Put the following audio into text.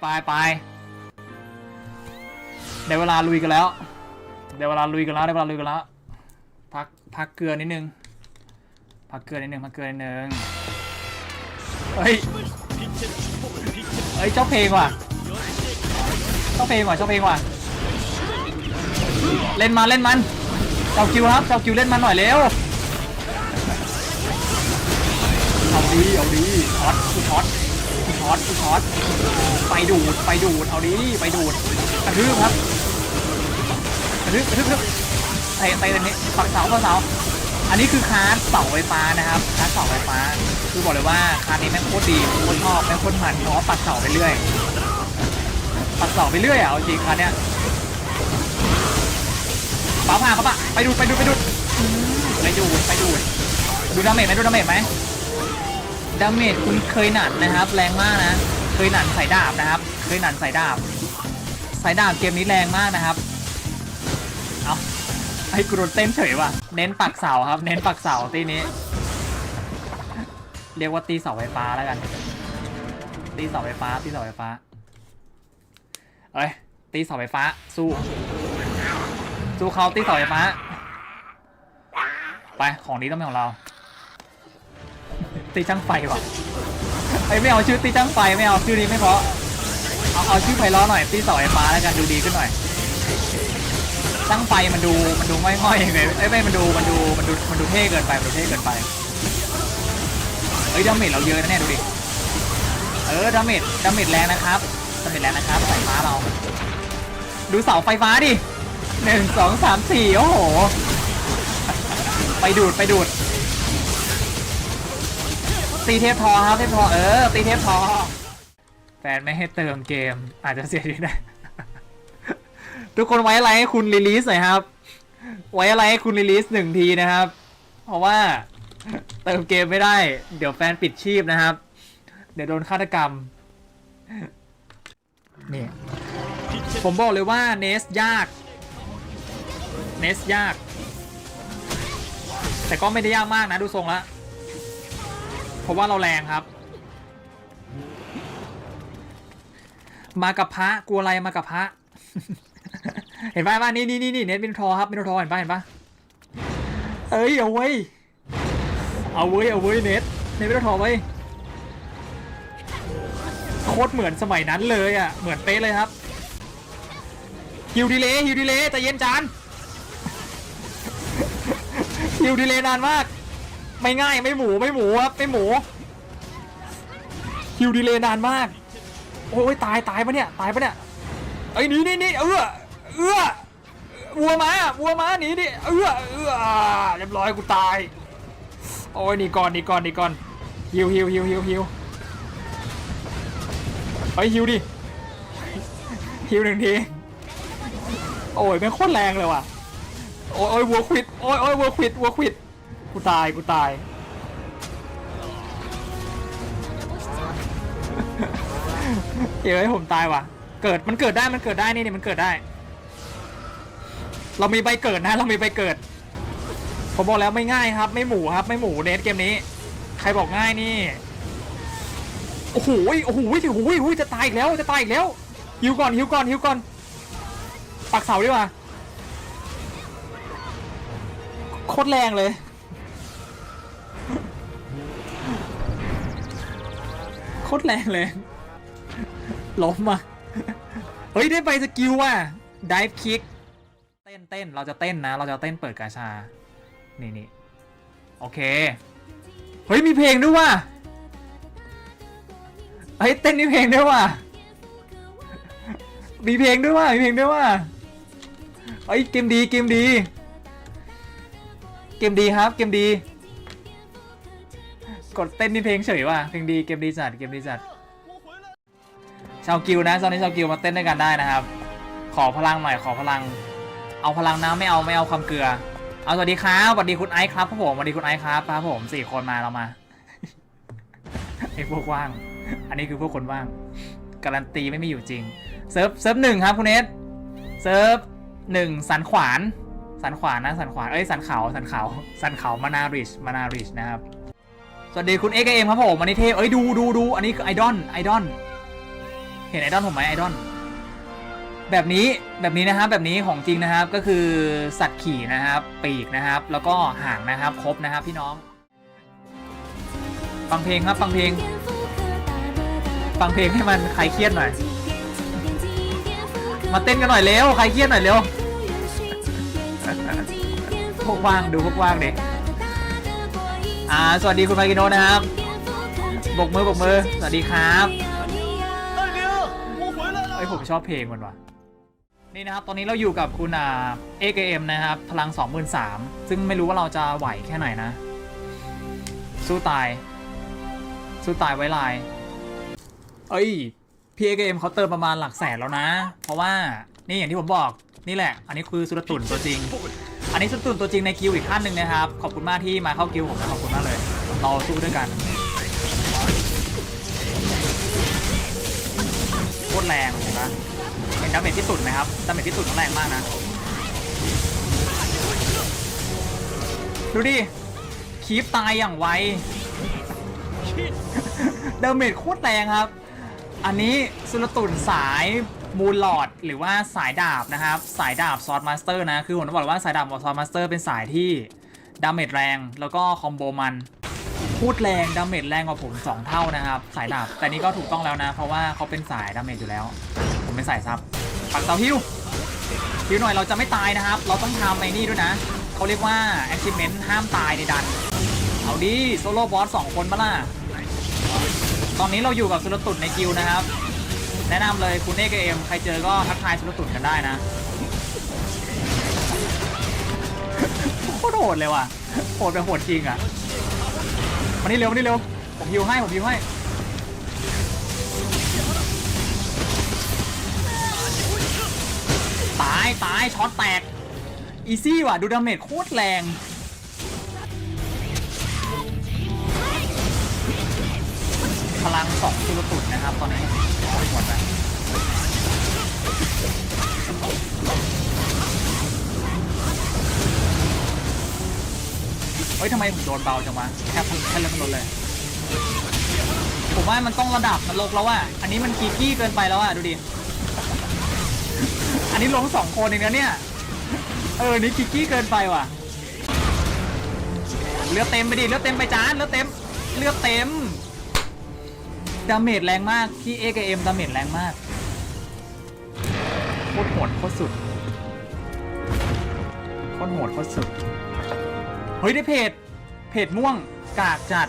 ไปไปได้เวลาลุยกันแล้วได้เวลาลุยกันแล้วได้เวลาลุยกันแล้วพักพักเกลือนิดนึงพักเกลือนิดนึงพักเกลือนิดนึงเฮ้ยเฮ้ยเจ้าเพลงว่ะเจ้าเพลงว่ะเจ้าเพลงว่ะเล่นมาเล่นมันเจ้าคิวครับเจ้าคิวเล่นมันหน่อยเร็วเอาดีเอาดีช็อตช็อต ช็อตช็อตไปดูดไปดูดเอาดีไปดูดกระทืบครับกระทืบกระทืบกระทืบเตะเตะตรงนี้ฝักเสาฝักเสาอันนี้คือคาร์ดเสาไฟฟ้านะครับคาร์ดเสาไฟฟ้า คือบอกเลยว่าคาร์ดนี้แม่งโคตรดีโคตรชอบแม่งโคตรมันเพราะปักเสาไปเรื่อยปักเสาไปเรื่อยอะเอาจริงคาร์ดเนี้ยป้าพาเขาปะไปดูดไปดูดไปดูดไปดูดไปดูดดูดาเมจไหมดูดาเมจไหม ดาเมจคุณเคยหนันนะครับ แรงมากนะ เคยหนันใส่ดาบนะครับ เคยหนันใส่ดาบใส่ดาบเกมนี้แรงมากนะครับ เอาไอ้กูโดนเต้นเฉยว่ะ เน้นปักเสาครับ เน้นปักเสาตีนี้ เรียกว่าตีเสาไฟฟ้าแล้วกัน ตีเสาไฟฟ้า ตีเสาไฟฟ้า เอ้ย ตีเสาไฟฟ้า สู้ สู้เขาตีเสาไฟฟ้า ไป ของนี้ต้องเป็นของเรา ตีช่างไฟว่ะไอ้ยไม่เอาชื่อตีช่างไฟไม่เอาชื่อนี้ไม่เพราะเอาเอาชื่อไพเราะหน่อยตีเสาไฟฟ้าแล้วกันดูดีขึ้นหน่อยช่างไฟมันดูมันดูง่อยๆเลยเอ้ยไม่มันดูมันดูมันดูมันดูเท่เกินไปมันดูเท่เกินไปเอ้ยดาเมจเราเยอะนะเนี่ยดูดิเออดาเมจดาเมจแรงนะครับดาเมจแรงนะครับสายฟ้าเรา ดูเสาไฟฟ้าดิหนึ่งสองสามสี่โอ้โห ไปดูดไปดูด ตีเทพทอครับเทพทอเออตีเทพทอแฟนไม่ให้เติมเกม อาจจะเสียชีวิตได้ ทุกคนไว้อะไรให้คุณรีลีสหน่อยครับ ไว้อะไรให้คุณรีลีสหนึ่งทีนะครับ เพราะว่าเติมเกมไม่ได้ เดี๋ยวแฟนปิดชีพนะครับ เดี๋ยวโดนฆาตกรรมนี่ผมบอกเลยว่าเนสยาก เนสยาก แต่ก็ไม่ได้ยากมากนะดูทรงละ เพราะว่าเราแรงครับ มากับพระกลัวอะไรมากับพระ เห็นป่ะว่านี่นี่นี่นี่เน็ตมินทอครับมินทอเห็นป่ะเห็นป่ะเอ้ยเอาไว้เอาไว้เอาไว้เน็ตเน็ตมินทอไว้โคตรเหมือนสมัยนั้นเลยอะเหมือนเป๊ะเลยครับฮิวดีเลย์ฮิวดีเลย์ใจเย็นจานฮิวดีเลย์นานมาก ไม่ง่ายไม่หมูไม่หมูครับไม่หมูฮิวดีเลย์นานมาก โอ้ยตายตายปะเนี่ยตายปะเนี่ยไอ้หนีนี่นี่เอื้อเอื้อวัวมาวัวมาหนีดิเอื้อเอื้อเรียบร้อยกูตายโอ้ยหนีก่อนหนีก่อนหนีก่อนฮิวฮิวฮิวฮิวฮิวไปฮิวดิฮิวหนึ่งทีโอ้ยแม่งโคตรแรงเลยว่ะโอ้ยโอ้ยวัวควิดโอ้ยโอ้ยวัวควิดวัวควิด กูตาย กูตาย เดี๋ยวให้ผมตายว่ะ เกิด มันเกิดได้ มันเกิดได้ นี่นี่มันเกิดได้ เรามีใบเกิดนะ เรามีใบเกิด ผมบอกแล้วไม่ง่ายครับ ไม่หมูครับ ไม่หมูเนสเกมนี้ ใครบอกง่ายนี่โอ้โหโอ้โห โอ้โหโอ้โหจะตายอีกแล้ว จะตายอีกแล้ว ฮิวก่อน ฮิวก่อน ฮิวก่อน ปักเสาดีกว่า โคตรแรงเลย โคตรแรงเลยล้มอะเฮ้ยได้ใบสกิลว่ะ dive kick เต้นเต้นเราจะเต้นนะ เราจะเต้นเปิดกาชา นี่นี่โอเค เฮ้ยมีเพลงด้วยว่ะเฮ้ยเต้นมีเพลงด้วยว่ะมีเพลงด้วยว่ะมีเพลงด้วยว่ะเฮ้ยเกมดีเกมดี เกมดีครับเกมดี กดเต้นมีเพลงเฉยว่ะเพลงดีเกมดีจัดเกมดีจัดชาวกิวนะตอนนี้ชาวกิวมาเต้นด้วยกันได้นะครับ ขอพลังหน่อยขอพลัง เอาพลังนะไม่เอาไม่เอาคำเกลือ เอาสวัสดีครับสวัสดีคุณไอซ์ครับครับผมสวัสดีคุณไอซ์ครับครับผมสี่คนมาเรามาไอพวกว่าง อันนี้คือพวกคนว่าง การันตีไม่มีอยู่จริงเซิร์ฟเซิร์ฟหนึ่งครับคุณเอสเซิร์ฟหนึ่งสันขวาน สันขวานนะสันขวานเอ้ยสันเขาสันเขาสันเขามานาริชมานาริชนะครับ สวัสดีคุณเอ็กเอ็มครับผมอันนี้เทพเอ้ยดูดูดูอันนี้คือไอดอลไอดอลเห็นไอดอลผมไหมไอดอลแบบนี้แบบนี้นะครับแบบนี้ของจริงนะครับก็คือสัตว์ขี่นะครับ ปีกนะครับ แล้วก็หางนะครับครบนะครับพี่น้อง ฟังเพลงครับฟังเพลง ฟังเพลงให้มันคลายเครียดหน่อย มาเต้นกันหน่อยเร็วคลายเครียดหน่อยเร็วพวกว่างดูพวกว่างเด็ก อ่า สวัสดีคุณมากิโนนะครับ บกมือบกมือ สวัสดีครับเอ้ยผมชอบเพลงมันว่ะ นี่นะครับ ตอนนี้เราอยู่กับคุณอ่า AKM นะครับ พลัง23,000ซึ่งไม่รู้ว่าเราจะไหวแค่ไหนนะ สู้ตาย สู้ตายไว้ลาย เอ้ยพี่ AKM เขาเติมประมาณหลักแสนแล้วนะ เพราะว่านี่อย่างที่ผมบอกนี่แหละ อันนี้คือสุรตุ่นตัวจริง อันนี้สุรตุ่นตัวจริงในกิลด์อีกขั้นหนึ่งนะครับ ขอบคุณมากที่มาเข้ากิลด์ผมนะขอบคุณมากเลย เราสู้ด้วยกันโคตรแรงเห็นปะเห็นดาเมจที่สุดไหมครับดาเมจที่สุดมันแรงมากนะ ดูดิคีปตายอย่างไวดาเมจโคตรแรงครับ อันนี้สุลตุนสาย มูลลอดหรือว่าสายดาบนะครับ สายดาบซอสมาสเตอร์นะ คือผมต้องบอกเลยว่าสายดาบซอสมาสเตอร์เป็นสายที่ดาเมจแรง แล้วก็คอมโบมัน พูดแรงดาเมจแรงกว่าผม 2 เท่านะครับ สายดาบ แต่นี่ก็ถูกต้องแล้วนะ เพราะว่าเขาเป็นสายดาเมจอยู่แล้ว ผมเป็นสายซับปักเตาฮิวฮิวหน่อยเราจะไม่ตายนะครับ เราต้องทำไอ้นี่ด้วยนะเขาเรียกว่า achievement ห้ามตายในดัน เอาดิโซโล่บอสสองคนมาล่ะตอนนี้เราอยู่กับสุลตุนในกิลนะครับ แนะนำเลยคุณเอกเอ็มใครเจอก็ทักทายสุลตุนกันได้นะโคตรโหดเลยว่ะโหดแบบโหดจริงอะมานี่เร็วมานี่เร็วผมฮิวให้ผมฮิวให้ตายตายช็อตแตกอีซี่ว่ะดูดาเมจโคตรแรง พลังสองสุรตุนนะครับ ตอนนี้หมดแล้วเฮ้ยทำไมผมโดนเบาจังวะแค่แค่เริ่มถนนเลย ผมว่ามันต้องระดับนรกแล้วอะอันนี้มันกีกี้เกินไปแล้วอะดูดิ อันนี้ลงสองคนเองนะเนี่ย เออ นี่กีกี้เกินไปว่ะ เลือดเต็มไปดิ เลือดเต็มไปจาน เลือดเต็ม เลือดเต็ม ดาเมจแรงมากที่เอกับเอ็มดาเมจแรงมาก โคตรโหดโคตรสุด โคตรโหดโคตรสุด เฮ้ยได้เพจ เพจม่วง กากจัด